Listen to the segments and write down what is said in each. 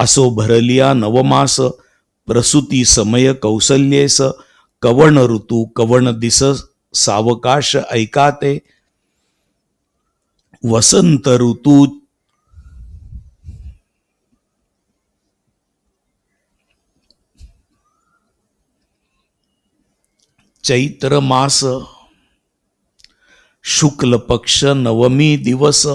असो भरलिया नवमास प्रसूती समय कौसल्येस कवण ऋतू कवण दिस सावकाश ऐकाते। वसंत ऋतू चैत्र मास शुक्ल पक्ष नवमी दिवस।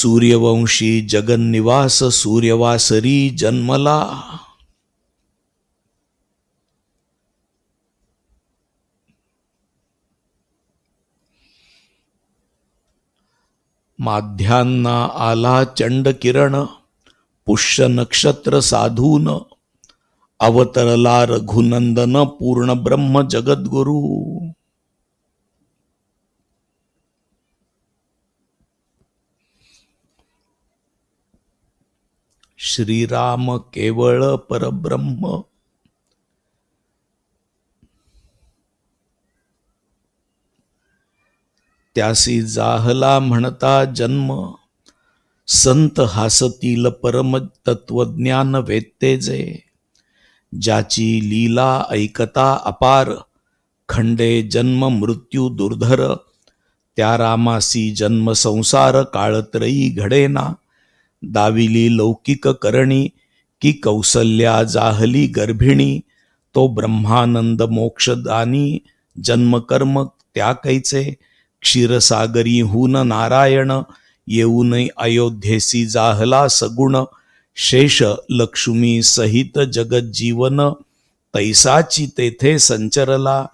सूर्यवंशी जगन्निवास सूर्यवासरी जन्मला. माध्यांना आला चंड किरण पुष्य नक्षत्र साधून अवतरला रघुनंदन पूर्ण ब्रह्म जगद्गुरु. श्रीराम केवळ परब्रह्म. त्यासी जाहला म्हणता जन्म. संत हासतील परम तत्वज्ञान वेत्ते जे. ज्याची लीला ऐकता अपार. खंडे जन्म मृत्यू दुर्धर. त्या रामासी जन्म संसार काळत्रयी घडेना. दाविली लौकिक करणी की कौसल्या जाहली गर्भिणी तो ब्रह्मानंद मोक्षदानी जन्मकर्म त्या कैचे क्षीरसागरी हून नारायण येऊन अयोध्येसी जाहला सगुण शेष लक्ष्मी सहित जगज्जीवन तैसाची तेथे संचरला